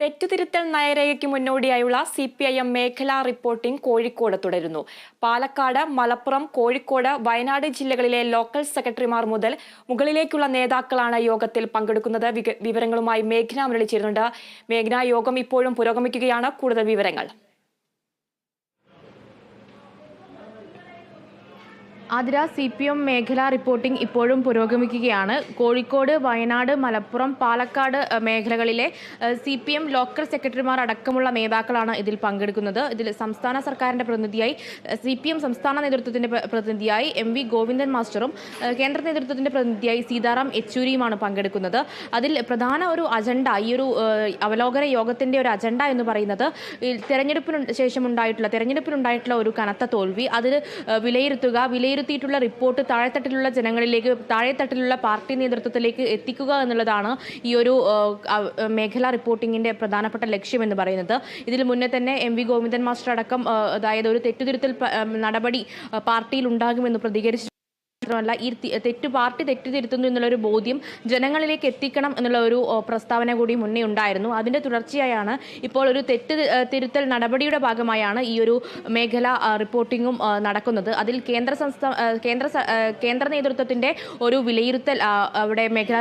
തെറ്റുതിരുത്തൽ നയരേഖയ്ക്ക് മുന്നോടിയായുള്ള C P I M മേഖലാ റിപ്പോർട്ടിംഗ് കോഴിക്കോട് തുടരുന്നു. പാലക്കാട് മലപ്പുറം കോഴിക്കോട് വയനാട് ജില്ലകളിലെ ലോക്കൽ സെക്രട്ടറിമാർ മുതൽ മുകളിലേക്കുള്ള നേതാക്കളാണ് യോഗത്തിൽ പങ്കെടുക്കുന്നത്. വിവരങ്ങളുമായി മേഘന മുരളി ചേരുന്നുണ്ട്. മേഘന യോഗം ഇപ്പോഴും പുരോഗമിക്കുകയാണ്. കൂടുതൽ വിവരങ്ങൾ. ആതിര സി പി എം മേഖലാ റിപ്പോർട്ടിംഗ് ഇപ്പോഴും പുരോഗമിക്കുകയാണ്. കോഴിക്കോട് വയനാട് മലപ്പുറം പാലക്കാട് മേഖലകളിലെ സി പി എം ലോക്കൽ സെക്രട്ടറിമാർ അടക്കമുള്ള നേതാക്കളാണ് ഇതിൽ പങ്കെടുക്കുന്നത്. ഇതിൽ സംസ്ഥാന സർക്കാരിന്റെ പ്രതിനിധിയായി സി പി എം സംസ്ഥാന നേതൃത്വത്തിന്റെ പ്രതിനിധിയായി എം വി ഗോവിന്ദൻ മാസ്റ്ററും കേന്ദ്ര നേതൃത്വത്തിന്റെ പ്രതിനിധിയായി സീതാറാം യെച്ചൂരിയുമാണ് പങ്കെടുക്കുന്നത്. അതിൽ പ്രധാന ഒരു അജണ്ട ഈ ഒരു അവലോകന യോഗത്തിന്റെ ഒരു അജണ്ട എന്ന് പറയുന്നത് തെരഞ്ഞെടുപ്പിന് ശേഷം ഉണ്ടായിട്ടുള്ള തെരഞ്ഞെടുപ്പിനുണ്ടായിട്ടുള്ള ഒരു കനത്ത തോൽവി അതിൽ വിലയിരുത്തുക വിലയിരുത്തുക വിലയിരുത്തിയിട്ടുള്ള റിപ്പോർട്ട് താഴെത്തട്ടിലുള്ള ജനങ്ങളിലേക്ക് താഴെത്തട്ടിലുള്ള പാർട്ടി നേതൃത്വത്തിലേക്ക് എത്തിക്കുക എന്നുള്ളതാണ് ഈ ഒരു മേഖലാ റിപ്പോർട്ടിങ്ങിന്റെ പ്രധാനപ്പെട്ട ലക്ഷ്യം എന്ന് പറയുന്നത്. ഇതിൽ മുന്നേ തന്നെ എം വി ഗോവിന്ദൻ മാസ്റ്റർ അടക്കം അതായത് ഒരു തെറ്റുതിരുത്തൽ നടപടി പാർട്ടിയിൽ ഉണ്ടാകുമെന്ന് പ്രതികരിച്ചു മാത്രമല്ല ഈ തെറ്റു പാർട്ടി തെറ്റ് തിരുത്തുന്നു എന്നുള്ള ഒരു ബോധ്യം ജനങ്ങളിലേക്ക് എത്തിക്കണം എന്നുള്ള ഒരു പ്രസ്താവന കൂടി മുന്നേ ഉണ്ടായിരുന്നു. അതിന്റെ തുടർച്ചയായാണ് ഇപ്പോൾ ഒരു തെറ്റ് തിരുത്തൽ നടപടിയുടെ ഭാഗമായാണ് ഈ ഒരു മേഖല റിപ്പോർട്ടിങ്ങും നടക്കുന്നത്. അതിൽ കേന്ദ്ര സംസ്ഥാന കേന്ദ്ര കേന്ദ്ര നേതൃത്വത്തിന്റെ ഒരു വിലയിരുത്തൽ അവിടെ മേഖലാ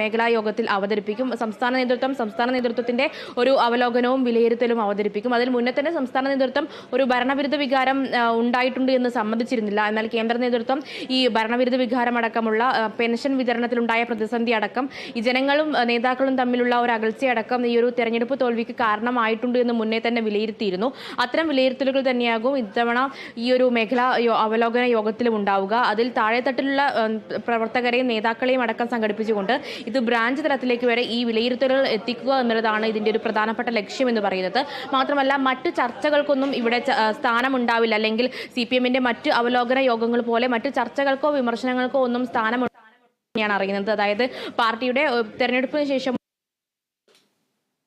മേഖലാ യോഗത്തിൽ അവതരിപ്പിക്കും. സംസ്ഥാന നേതൃത്വം സംസ്ഥാന നേതൃത്വത്തിന്റെ ഒരു അവലോകനവും വിലയിരുത്തലും അവതരിപ്പിക്കും. അതിൽ മുന്നേ തന്നെ സംസ്ഥാന നേതൃത്വം ഒരു ഭരണവിരുദ്ധ വികാരം ഉണ്ടായിട്ടുണ്ട് എന്ന് സമ്മതിച്ചിരുന്നില്ല. എന്നാൽ കേന്ദ്ര നേതൃത്വം ഈ ഭരണവിരുദ്ധ വികാരമടക്കമുള്ള പെൻഷൻ വിതരണത്തിലുണ്ടായ പ്രതിസന്ധി അടക്കം ഈ ജനങ്ങളും നേതാക്കളും തമ്മിലുള്ള ഒരു അകൽച്ചയടക്കം ഈ ഒരു തെരഞ്ഞെടുപ്പ് തോൽവിക്ക് കാരണമായിട്ടുണ്ട് എന്ന് മുന്നേ തന്നെ വിലയിരുത്തിയിരുന്നു. അത്തരം വിലയിരുത്തലുകൾ തന്നെയാകും ഇത്തവണ ഈ ഒരു മേഖലാ അവലോകന യോഗത്തിലും ഉണ്ടാവുക. അതിൽ താഴെത്തട്ടിലുള്ള തട്ടിലുള്ള പ്രവർത്തകരെയും നേതാക്കളെയും അടക്കം സംഘടിപ്പിച്ചുകൊണ്ട് ഇത് ബ്രാഞ്ച് തലത്തിലേക്ക് വരെ ഈ വിലയിരുത്തലുകൾ എത്തിക്കുക എന്നുള്ളതാണ് ഇതിന്റെ ഒരു പ്രധാനപ്പെട്ട ലക്ഷ്യം എന്ന് പറയുന്നത്. മാത്രമല്ല മറ്റു ചർച്ചകൾക്കൊന്നും ഇവിടെ സ്ഥാനമുണ്ടാവില്ല. അല്ലെങ്കിൽ സി പി എമ്മിന്റെ മറ്റ് അവലോകന യോഗങ്ങൾ പോലെ മറ്റു ചർച്ചകൾക്കോ വിമർശനങ്ങൾക്കോ ഒന്നും സ്ഥാനമുണ്ടാണ് അറിയുന്നത്. അതായത് പാർട്ടിയുടെ തെരഞ്ഞെടുപ്പിന് ശേഷം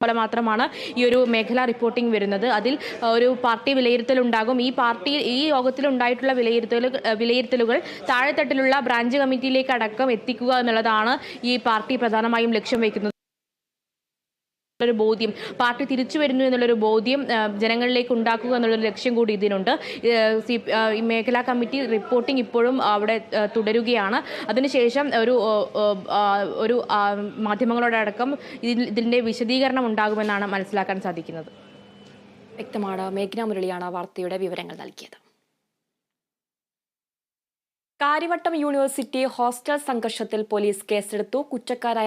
പോലെ മാത്രമാണ് ഈ ഒരു മേഖലാ റിപ്പോർട്ടിംഗ് വരുന്നത്. അതിൽ ഒരു പാർട്ടി വിലയിരുത്തൽ ഉണ്ടാകും ഈ പാർട്ടി ഈ യോഗത്തിൽ ഉണ്ടായിട്ടുള്ള വിലയിരുത്തലുകൾ വിലയിരുത്തലുകൾ താഴെത്തട്ടിലുള്ള ബ്രാഞ്ച് കമ്മിറ്റിയിലേക്ക് അടക്കം എത്തിക്കുക എന്നുള്ളതാണ് ഈ പാർട്ടി പ്രധാനമായും ലക്ഷ്യം വയ്ക്കുന്നത്. ഒരു ബോധ്യം. പാർട്ടി തിരിച്ചു വരുന്നു എന്നുള്ളൊരു ബോധ്യം ജനങ്ങളിലേക്ക് ഉണ്ടാക്കുക എന്നുള്ളൊരു ലക്ഷ്യം കൂടി ഇതിനുണ്ട്. സി ഈ മേഖലാ കമ്മിറ്റി റിപ്പോർട്ടിംഗ് ഇപ്പോഴും അവിടെ തുടരുകയാണ്. അതിനുശേഷം ഒരു ഒരു മാധ്യമങ്ങളോടടക്കം ഇതിൽ ഇതിന്റെ വിശദീകരണം ഉണ്ടാകുമെന്നാണ് മനസ്സിലാക്കാൻ സാധിക്കുന്നത്. വ്യക്തമാണ്. മേഘ്ന മുരളിയാണ് വാർത്തയുടെ വിവരങ്ങൾ നൽകിയത്. കാര്യവട്ടം യൂണിവേഴ്സിറ്റി ഹോസ്റ്റൽ സംഘർഷത്തിൽ പോലീസ് കേസെടുത്തു. കുറ്റക്കാരായ